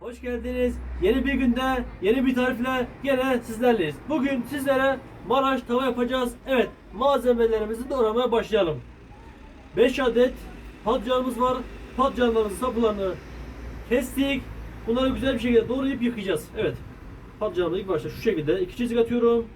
Hoş geldiniz. Yeni bir günde, yeni bir tarifle gene sizlerleyiz. Bugün sizlere Maraş tava yapacağız. Evet, malzemelerimizi doğramaya başlayalım. 5 adet patlıcanımız var. Patlıcanlarımızın saplarını kestik. Bunları güzel bir şekilde doğrayıp yıkayacağız. Evet, patlıcanımı ilk başta şu şekilde iki çizik atıyorum.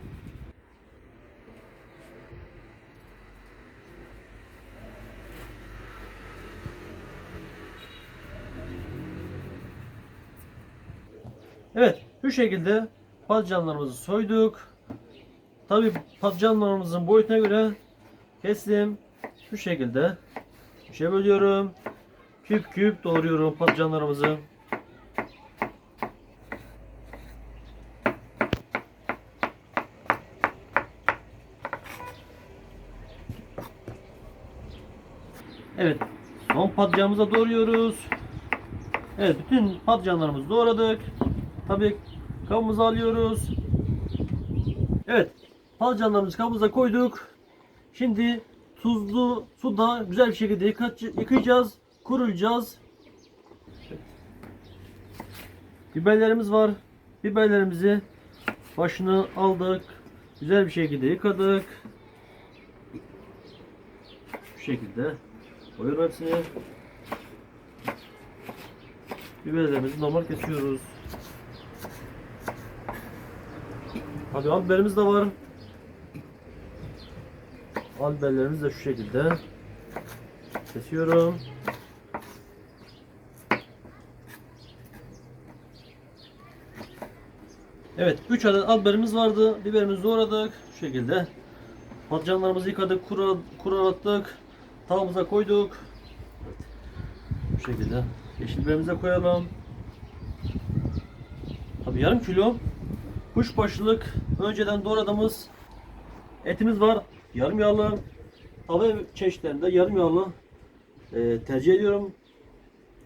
Evet, şu şekilde patlıcanlarımızı soyduk. Tabi patlıcanlarımızın boyutuna göre kestim. Şu şekilde üçe bölüyorum. Küp küp doğruyorum patlıcanlarımızı. Evet, son patlıcanımızı da doğruyoruz. Evet, bütün patlıcanlarımızı doğradık. Tabii kabımızı alıyoruz. Evet, patlıcanlarımızı kabımıza koyduk. Şimdi tuzlu suda güzel bir şekilde yıka- yıkayacağız, kuruyacağız. Evet. Biberlerimiz var. Biberlerimizi başını aldık. Güzel bir şekilde yıkadık. Bu şekilde koyuyorum hepsini. Biberlerimizi normal kesiyoruz. Hadi al biberimiz de var. Al biberlerimizi de şu şekilde kesiyorum. Evet 3 adet al biberimiz vardı. Biberimizi doğradık şu şekilde. Patlıcanlarımızı yıkadık, kuru, kuralattık. Tavamıza koyduk. Evet. Bu şekilde. Yeşil biberimizi de koyalım. Tabii yarım kilo kuşbaşılık önceden doğradığımız etimiz var. Yarım yağlı. Tava çeşitlerinde yarım yağlı e, tercih ediyorum.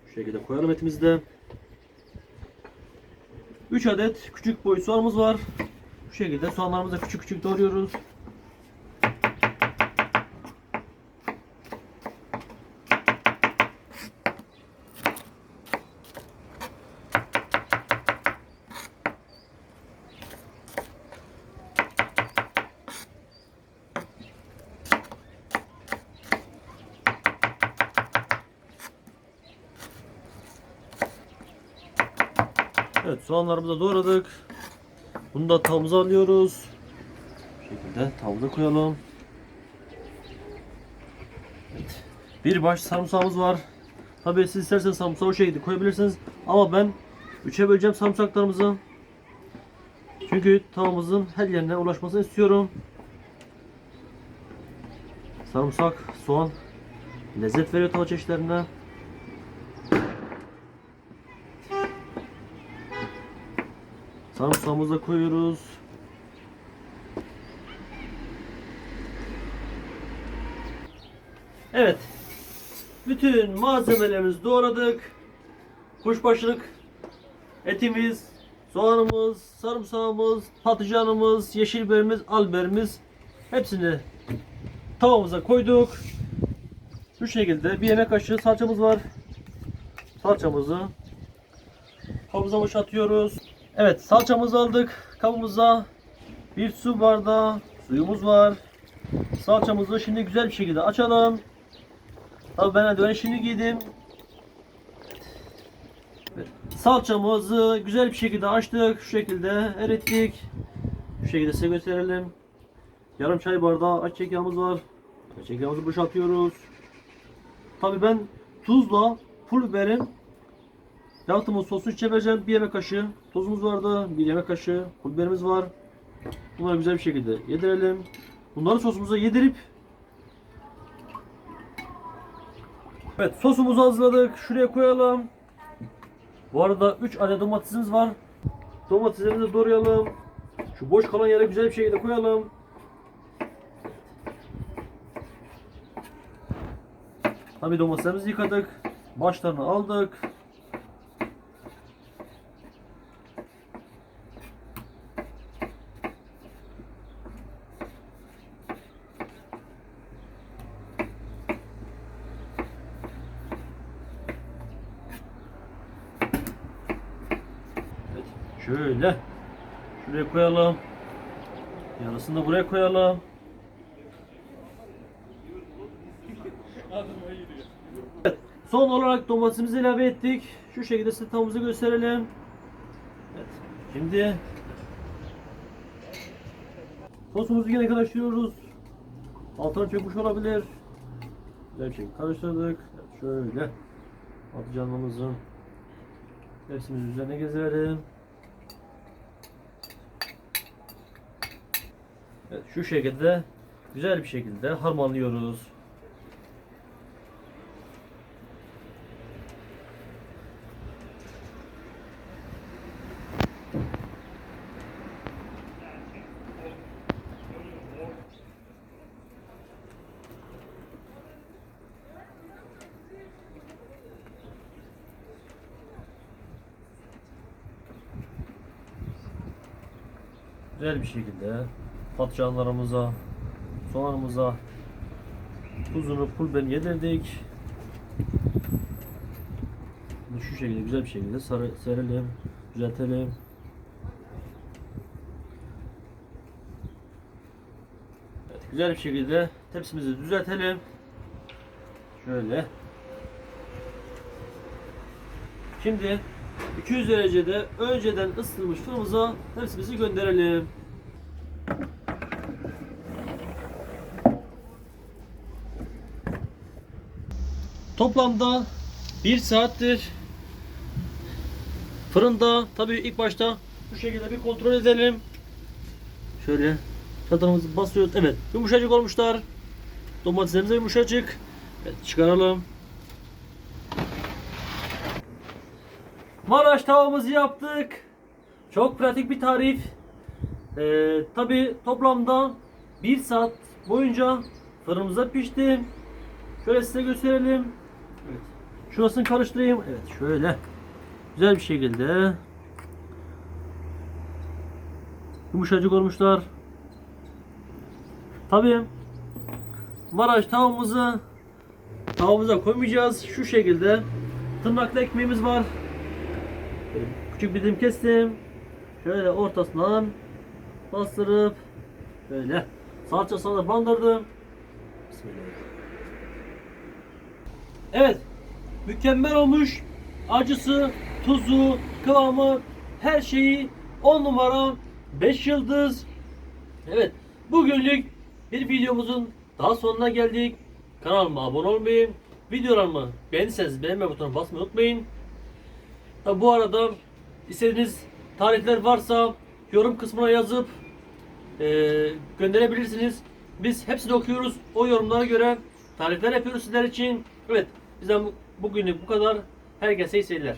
Şu şekilde koyalım etimizi de. 3 adet küçük boy soğanımız var. Bu şekilde soğanlarımızı küçük küçük doğruyoruz. Soğanlarımızı da doğradık. Bunu da tavamıza alıyoruz. Bu şekilde tavamıza koyalım. Evet. Bir baş sarımsağımız var. Tabii siz isterseniz sarımsağı o şekilde koyabilirsiniz. Ama ben üçe böleceğim sarımsaklarımızı. Çünkü tavamızın her yerine ulaşmasını istiyorum. Sarımsak, soğan lezzet veriyor tava çeşitlerine. Sarımsağımızı koyuyoruz. Evet. Bütün malzemelerimizi doğradık. Kuşbaşılık etimiz, soğanımız, sarımsağımız, patlıcanımız, yeşil biberimiz, al biberimiz hepsini tavamıza koyduk. Şu şekilde bir yemek kaşığı salçamız var. Salçamızı kabımıza boşaltıyoruz. Evet salçamızı aldık kabımıza. Bir su bardağı suyumuz var. Salçamızı şimdi güzel bir şekilde açalım. Tabii ben eldiveni şimdi giydim. Salçamızı güzel bir şekilde açtık. Şu şekilde erittik. Şu şekilde size gösterelim. Yarım çay bardağı açık yağımız var. Açık yağımızı boşaltıyoruz. Tabii ben tuzla pul biberin Yaptığımız sosu içine vereceğim. Bir yemek kaşığı tuzumuz vardı. Bir yemek kaşığı pul biberimiz var. Bunları güzel bir şekilde yedirelim. Bunları sosumuza yedirip Evet sosumuzu hazırladık. Şuraya koyalım. Bu arada 3 adet domatesimiz var. Domateslerimizi doğrayalım. Şu boş kalan yere güzel bir şekilde koyalım. Tabii domateslerimizi yıkadık. Başlarını aldık. Şöyle. Şuraya koyalım. Yarısını da buraya koyalım. Evet, son olarak domatesimizi ilave ettik. Şu şekilde size gösterelim. Evet. Şimdi sosumuzu yine karıştırıyoruz. Altına çökmüş olabilir. Güzel bir şekilde karıştırdık. Evet, şöyle patlıcanlarımızın hepsini üzerine gezelim. Evet, şu şekilde güzel bir şekilde harmanlıyoruz. Güzel bir şekilde patlıcanlarımıza, soğanımıza tuzunu pul biberini yedirdik. Şu şekilde güzel bir şekilde sarı, serelim, düzeltelim. Evet, güzel bir şekilde tepsimizi düzeltelim. Şöyle. Şimdi 200 derecede önceden ısıtılmış fırınımıza tepsimizi gönderelim. Toplamda 1 saattir fırında tabii ilk başta bu şekilde bir kontrol edelim. Şöyle çadırımızı basıyoruz. Evet yumuşacık olmuşlar. Domateslerimiz de yumuşacık. Evet çıkaralım. Maraş tavamızı yaptık. Çok pratik bir tarif. Ee, Tabi toplamda 1 saat boyunca fırınımızda pişti. Şöyle size gösterelim. Evet. Şurasını karıştırayım. Evet şöyle. Güzel bir şekilde. Yumuşacık olmuşlar. Tabi Maraş tavamızı tavamıza koymayacağız. Şu şekilde tırnaklı ekmeğimiz var. Küçük bir dilim kestim. Şöyle ortasından bastırıp böyle salçasını da bandırdım. Bismillahirrahmanirrahim. Evet. Mükemmel olmuş. Acısı, tuzu, kıvamı, her şeyi 10 numara 5 yıldız. Evet. Bugünlük bir videomuzun daha sonuna geldik. Kanalıma abone olmayı, videolarımı beğendiyseniz beğenme butonuna basmayı unutmayın. Tabi bu arada istediğiniz tarifler varsa yorum kısmına yazıp eee, gönderebilirsiniz. Biz hepsini okuyoruz. O yorumlara göre tarifler yapıyoruz sizler için. Evet bizden bu- bugünlük bu kadar. Herkese iyi seyirler.